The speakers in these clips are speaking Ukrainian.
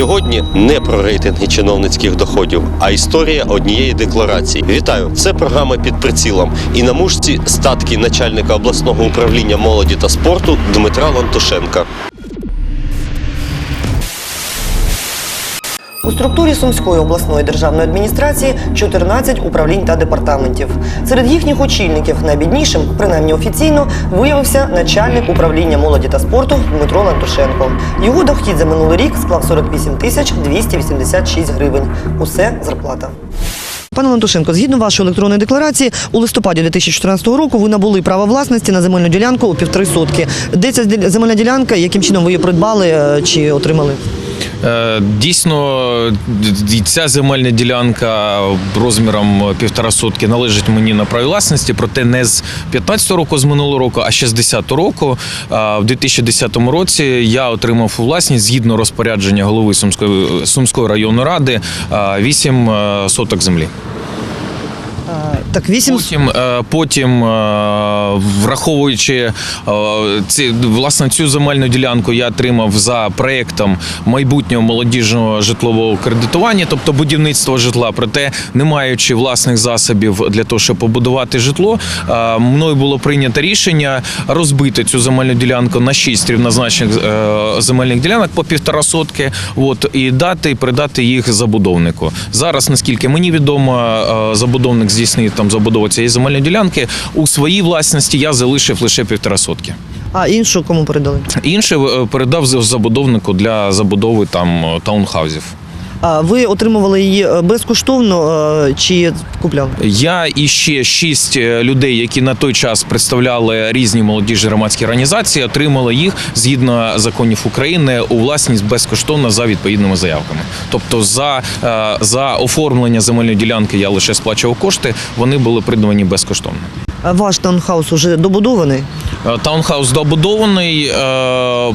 сьогодні не про рейтинги чиновницьких доходів, а історія однієї декларації. Вітаю! Це програма під прицілом. І на мушці статки начальника обласного управління молоді та спорту Дмитра Лантушенка. У структурі Сумської обласної державної адміністрації 14 управлінь та департаментів. Серед їхніх очільників найбіднішим, принаймні офіційно, виявився начальник управління молоді та спорту Дмитро Лантушенко. Його дохід за минулий рік склав 48 тисяч 286 гривень. Усе зарплата. Пане Лантушенко, згідно вашої електронної декларації, у листопаді 2014 року ви набули право власності на земельну ділянку у півтори сотки. Де ця земельна ділянка, яким чином ви її придбали е, чи отримали? Е, Дійсно, ця земельна ділянка розміром півтора сотки належить мені на праві власності, проте не з 15 року, з минулого року, а ще з 10 року. В 2010 році я отримав у власність згідно розпорядження голови Сумської, Сумської районної ради 8 соток землі. Так, вісім Потім, е, потім е, враховуючи е, ці, власне цю земельну ділянку, я отримав за проектом майбутнього молодіжного житлового кредитування, тобто будівництво житла. Проте, не маючи власних засобів для того, щоб побудувати житло, мною було прийнято рішення розбити цю земельну ділянку на шість рівнозначних земельних ділянок по півтора сотки. От і дати передати їх забудовнику. Зараз, наскільки мені відомо, забудовник здійснив там забудову цієї земельної ділянки. У своїй власності я залишив лише півтора сотки. а іншу кому передали? Інше передав за- забудовнику для забудови там е, таунхаузів. А ви отримували її е, безкоштовно е, чи купляли? Я і ще шість е, людей, які на той час представляли різні молодіжні громадські організації, отримали їх згідно законів України у власність безкоштовно за відповідними заявками. Тобто, за, за оформлення земельної ділянки я лише сплачував кошти, вони були придбані безкоштовно. Ваш таунхаус уже добудований? Е, Таунхаус добудований. е,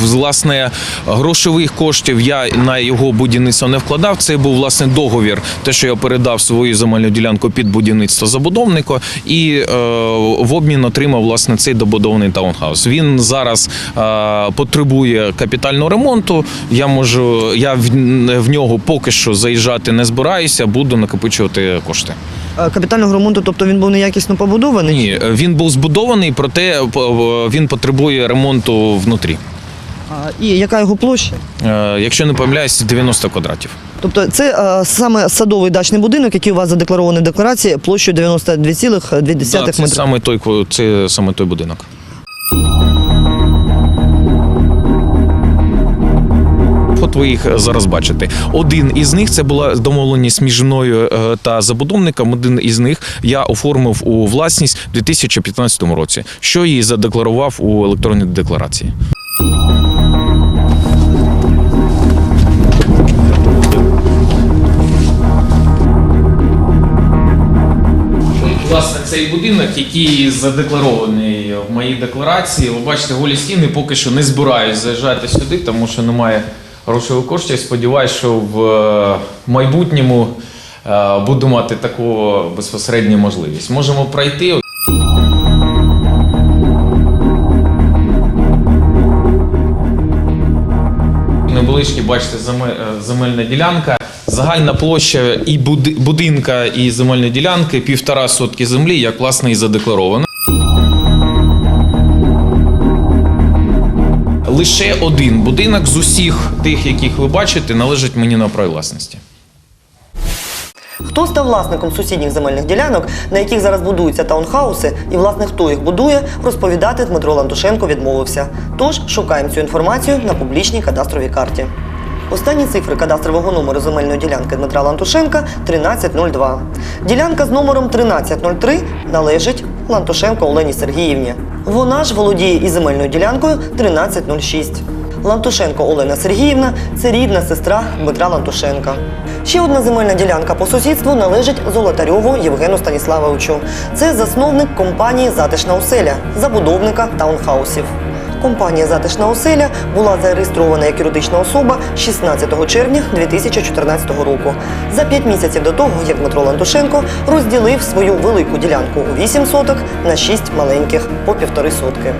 Власне, грошових коштів я на його будівництво не вкладав. Це був власне договір, те, що я передав свою земельну ділянку під будівництво забудовнику, і е, в обмін отримав власне цей добудований таунхаус. Він зараз потребує капітального ремонту. Я можу, я в нього поки що заїжджати не збираюся, буду накопичувати кошти. Е, Капітального ремонту, тобто він був неякісно побудований? Ні, він був збудований, проте він потребує ремонту внутрі. І яка його площа? Е, Якщо не помиляюсь, 90 квадратів. Тобто це е, саме садовий дачний будинок, який у вас задекларований в декларації площею 92,2 Да, метрів. саме той це саме той будинок. От ви їх зараз бачите. Один із них це була домовленість між мною е, та забудовником. Один із них я оформив у власність у 2015 році, що і задекларував у електронній декларації. Власне, цей будинок, який задекларований в моїй декларації, ви бачите, голі стіни поки що не збираюсь заїжджати сюди, тому що немає грошових коштів. Сподіваюся, що в е, майбутньому е, буду мати таку безпосередню можливість. Можемо пройти. Невеличкі, бачите, е, земельна ділянка. Загальна площа і будинка, і земельної ділянки півтора сотки землі, як власне і задекларовано. Лише один будинок з усіх тих, яких ви бачите, належить мені на праві власності. Хто став власником сусідніх земельних ділянок, на яких зараз будуються таунхауси, і власне хто їх будує, розповідати Дмитро Лантушенко відмовився. Тож шукаємо цю інформацію на публічній кадастровій карті. Останні цифри кадастрового номеру земельної ділянки Дмитра Лантушенка 1302. Ділянка з номером 1303 належить Лантушенко Олені Сергіївні. Вона ж володіє і земельною ділянкою 1306. Лантушенко Олена Сергіївна це рідна сестра Дмитра Лантушенка. Ще одна земельна ділянка по сусідству належить Золотарьову Євгену Станіславовичу. Це засновник компанії Затишна оселя, забудовника таунхаусів. Компанія Затишна оселя була зареєстрована як юридична особа 16 червня 2014 року. За п'ять місяців до того, як Дмитро Лантушенко розділив свою велику ділянку у 8 соток на 6 маленьких по півтори сотки.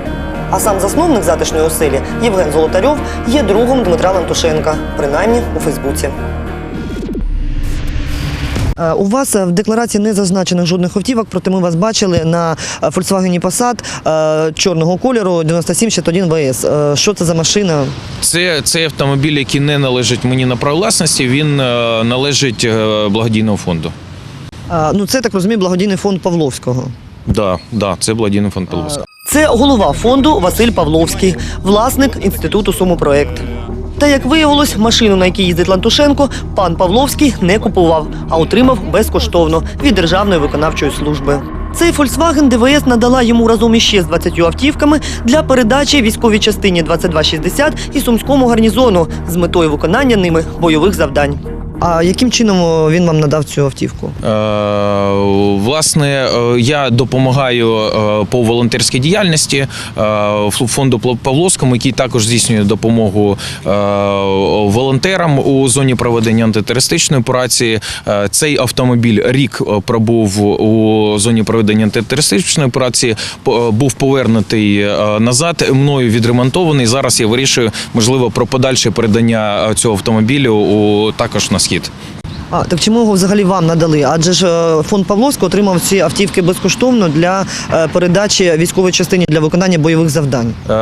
А сам засновник затишної оселі Євген Золотарьов є другом Дмитра Лантушенка, принаймні у Фейсбуці. Е, У вас е, в декларації не зазначених жодних автівок, проте ми вас бачили на е, Volkswagen Passat чорного кольору 9761 ВС. Що це за машина? Це цей автомобіль, який не належить мені на право власності, він належить благодійному фонду. Ну, це так розумію, благодійний фонд Павловського. Да, да, це благодійний фонд Павловська. Це голова фонду Василь Павловський, власник інституту Сумопроект. Та як виявилось, машину, на якій їздить Лантушенко, пан Павловський не купував, а отримав безкоштовно від Державної виконавчої служби. Цей Volkswagen ДВС надала йому разом іще з 20 автівками для передачі військовій частині 2260 і сумському гарнізону з метою виконання ними бойових завдань. А яким чином він вам надав цю автівку? Е, власне, е, я допомагаю е, по волонтерській діяльності е, фонду Павловському, який також здійснює допомогу волонтерам у зоні проведення антитерористичної операції. Цей автомобіль рік пробув у зоні проведення антитерористичної операції, був повернутий назад, мною відремонтований. Зараз я вирішую, можливо, про подальше передання цього автомобілю у також на es geht. А так чому його взагалі вам надали? Адже ж е, фонд Павловського отримав ці автівки безкоштовно для е, передачі військової частині для виконання бойових завдань. Е,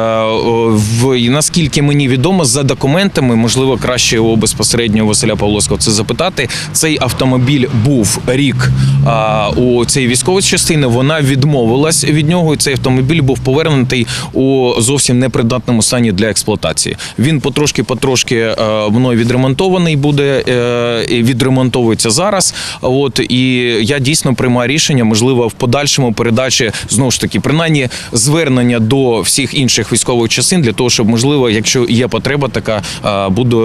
в наскільки мені відомо, за документами, можливо, краще у безпосередньо Василя Павловського це запитати. Цей автомобіль був рік у цій військовій частини. Вона відмовилась від нього. і Цей автомобіль був повернутий у зовсім непридатному стані для експлуатації. Він потрошки-потрошки мною відремонтований буде е, і відремонтовується зараз. От і я дійсно приймаю рішення, можливо, в подальшому передачі знову ж таки, принаймні, звернення до всіх інших військових частин для того, щоб можливо, якщо є потреба, така буду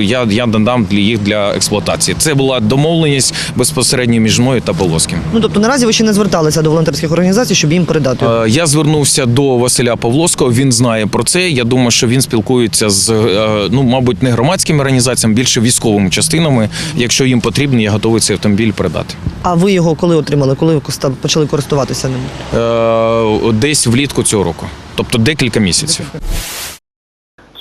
е, я, я надам для їх для експлуатації. Це була домовленість безпосередньо між мною та Полоським. Ну тобто наразі ви ще не зверталися до волонтерських організацій, щоб їм передати. Е, Я звернувся до Василя Павловського. Він знає про це. Я думаю, що він спілкується з е, ну, мабуть, не громадськими організаціями, більше військовими частинами. Якщо їм потрібно, я готовий цей автомобіль передати. А ви його коли отримали? Коли ви коста- почали користуватися ним? Е, Десь влітку цього року, тобто декілька місяців.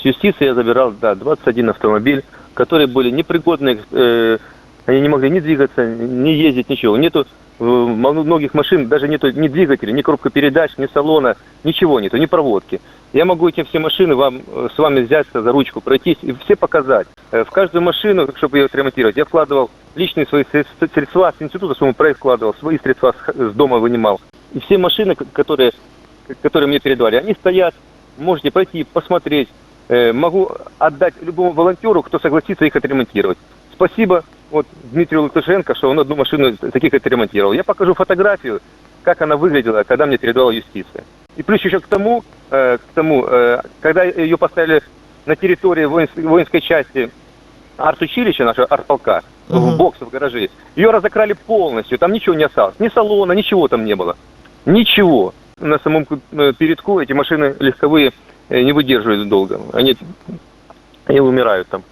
С юстиции я забирал, да, 21 автомобиль, которые были непригодны, э, они не могли ни двигаться, ни ездить, ничего. Нету э, мо- многих машин, даже нету ни двигателя, ни коробка передач, ни салона, ничего нету, ни проводки. Я могу эти все машины вам, э, с вами взяться за ручку, пройтись и все показать. Э, В каждую машину, чтобы ее отремонтировать, я вкладывал личные свои средств- средства с института, своему проект вкладывал, свои средства с дома вынимал. И все машины, которые, которые мне передавали, они стоят, можете пройти, посмотреть. Э, Могу отдать любому волонтеру, кто согласится их отремонтировать. Спасибо вот Дмитрию Лукашенко, что он одну машину таких отремонтировал. Я покажу фотографию, как она выглядела, когда мне передавала юстиция. И плюс еще к тому, э, к тому э, когда ее поставили на территории воинс- воинской части арт-училища, нашего артполка, в бокс в гараже, ее разокрали полностью, там ничего не осталось, ни салона, ничего там не было. Ничего. На самом э, передку эти машины легковые э, не выдерживают долго. Они, они умирают там.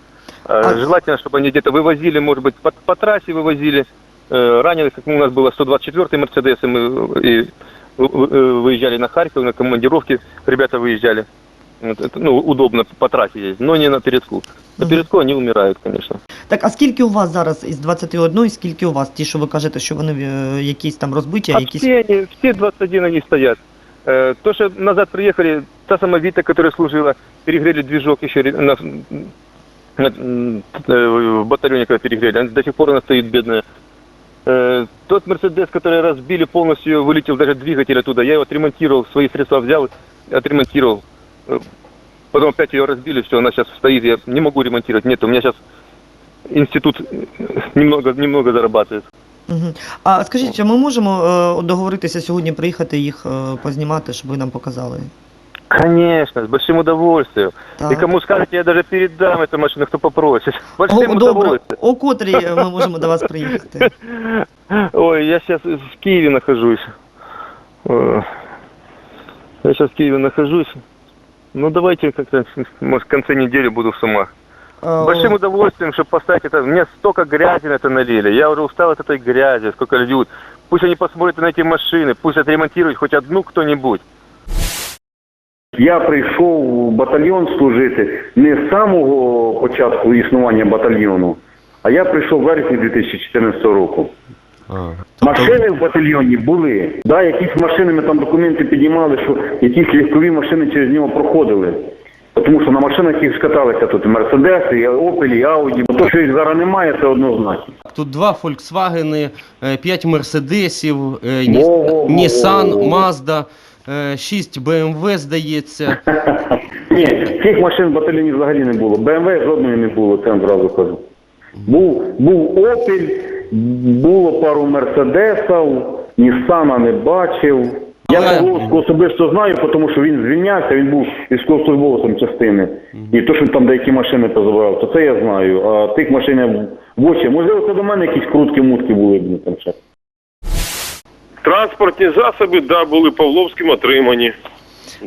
Э, А- Желательно, чтобы они где-то вывозили, может быть, по, по трассе вывозили. Э, Раненых, как у нас было 124-й Мерседес, и мы и выезжали на Харьков, на командировки, ребята выезжали. Вот это, ну, удобно по трассе ездить, но не на передку. На Мгм. передку они умирают, конечно. Так, а скільки у вас зараз із 21, скільки у вас? Ті, що ви кажете, що вони е, якісь там розбиті, а А якісь. все, они, все 21 они стоят. Э, То, что назад приехали, та сама Вита, которая служила, перегрели движок еще ре- на, на- м, э, в батальоне, когда перегрели, она до сих пор она стоит бедная. Э, Тот Мерседес, который разбили полностью, вылетел даже двигатель оттуда, я его отремонтировал, свои средства взял, отремонтировал. Э, Потом опять ее разбили, все, она сейчас стоит, я не могу ремонтировать. Нет, у меня сейчас институт э, немного, немного зарабатывает. Мгм. А скажіть, а ми можемо е, договоритися сьогодні приїхати їх е, познімати, щоб ви нам показали? Конечно, с большим удовольствием. Так. И кому скажете, я даже передам эту машину, кто попросит. Большим О, добре. удовольствием. О котрій ми можемо до вас приїхати? Ой, я сейчас в Киеве нахожусь. Э, Я сейчас в Киеве нахожусь. Ну, давайте как-то, может, в конце недели буду в Сумах. Е, Большим удовольствием, чтобы поставить это. Мне столько грязи на это налили. Я уже устал от этой грязи, сколько льют. Пусть они посмотрят на эти машины, пусть отремонтируют хоть одну кто-нибудь. Я прийшов в батальйон служити не з самого початку існування батальйону, а я прийшов в вересні 2014 року. Машини в батальйоні були. Да, якісь машини ми там документи піднімали, що якісь легкові машини через нього проходили. Тому що на машинах їх скаталися тут і Мерседеси, і Опелі, і Ауді. Ну, То, що їх зараз немає, це однозначно. Тут два Volkswagen, 5 Мерседесів, е, Ні- Во-во-во-во. Nissan, Mazda, 6 BMW, здається. Ні, цих машин в батальйоні взагалі не було. БМВ жодної не було, це вам кажу. Був, був Опель, було пару Мерседесів, Ніссана не бачив. Я Але- Павловського особисто знаю, тому що він звільнявся, він був військовослужбовцем частини. І то, що він там деякі машини позабирав, то це я знаю. А тих машин в очі. Можливо, це до мене якісь крутки-мутки були блін, там ще. Транспортні засоби, да, були Павловським отримані.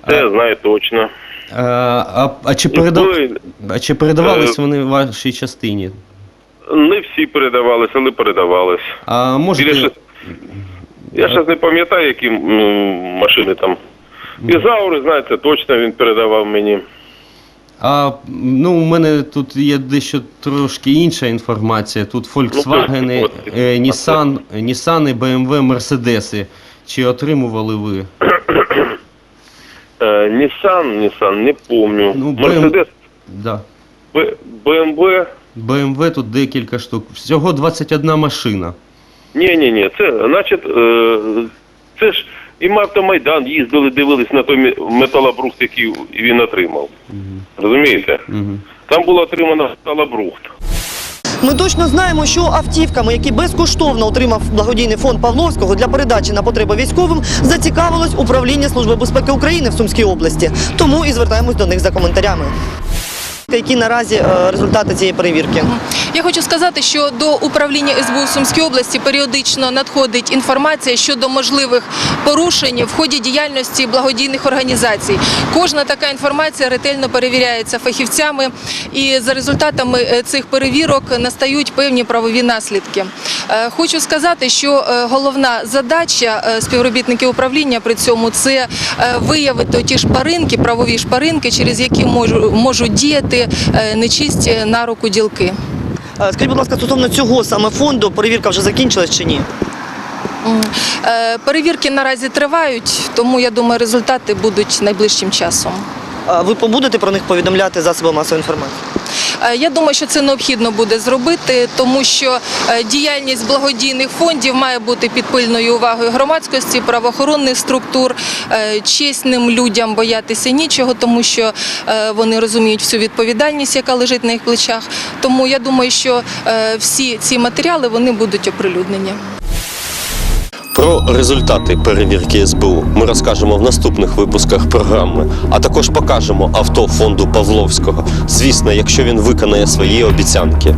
Це я знаю точно. Е, А, а, чи, передав... Були, а чи передавались Е, вони вашій частині? не всі передавались, але передавались. А Біля можете... Я зараз не пам'ятаю, які машини там. Ізаури, знаєте, точно він передавав мені. А, ну, у мене тут є дещо трошки інша інформація. Тут Volkswagen, от, е, Nissan, Nissan, BMW, Мерседеси. Чи отримували ви? Е, Нісан, Нісан, не помню. Ну, Мерседес, Да. БМВ. BMW тут декілька штук. Всього 21 машина. Ні, ні, ні. Це, значить, е, і ми автомайдан їздили, дивились на той металобрухт, який він отримав. Розумієте? Угу. Там було отримано металобрухт. Ми точно знаємо, що автівками, які безкоштовно отримав благодійний фонд Павловського для передачі на потреби військовим, зацікавилось управління Служби безпеки України в Сумській області. Тому і звертаємось до них за коментарями. Які наразі е, результати цієї перевірки? Я хочу сказати, що до управління СБУ в Сумській області періодично надходить інформація щодо можливих порушень в ході діяльності благодійних організацій. Кожна така інформація ретельно перевіряється фахівцями, і за результатами е, цих перевірок настають певні правові наслідки. Е, Хочу сказати, що головна задача співробітників управління при цьому це виявити ті шпаринки, правові шпаринки, через які можу- можуть діяти е, нечисті на руку ділки. Е, Скажіть, будь ласка, стосовно цього саме фонду, перевірка вже закінчилась чи ні? Е, Перевірки наразі тривають, тому я думаю, результати будуть найближчим часом. Е, Ви побудете про них повідомляти засоби масової інформації? Е, Я думаю, що це необхідно буде зробити, тому що е, діяльність благодійних фондів має бути під пильною увагою громадськості, правоохоронних структур, Е, чесним людям боятися нічого, тому що вони розуміють всю відповідальність, яка лежить на їх плечах. Тому я думаю, що всі ці матеріали вони будуть оприлюднені. Про результати перевірки СБУ ми розкажемо в наступних випусках програми, а також покажемо авто фонду Павловського. Звісно, якщо він виконає свої обіцянки.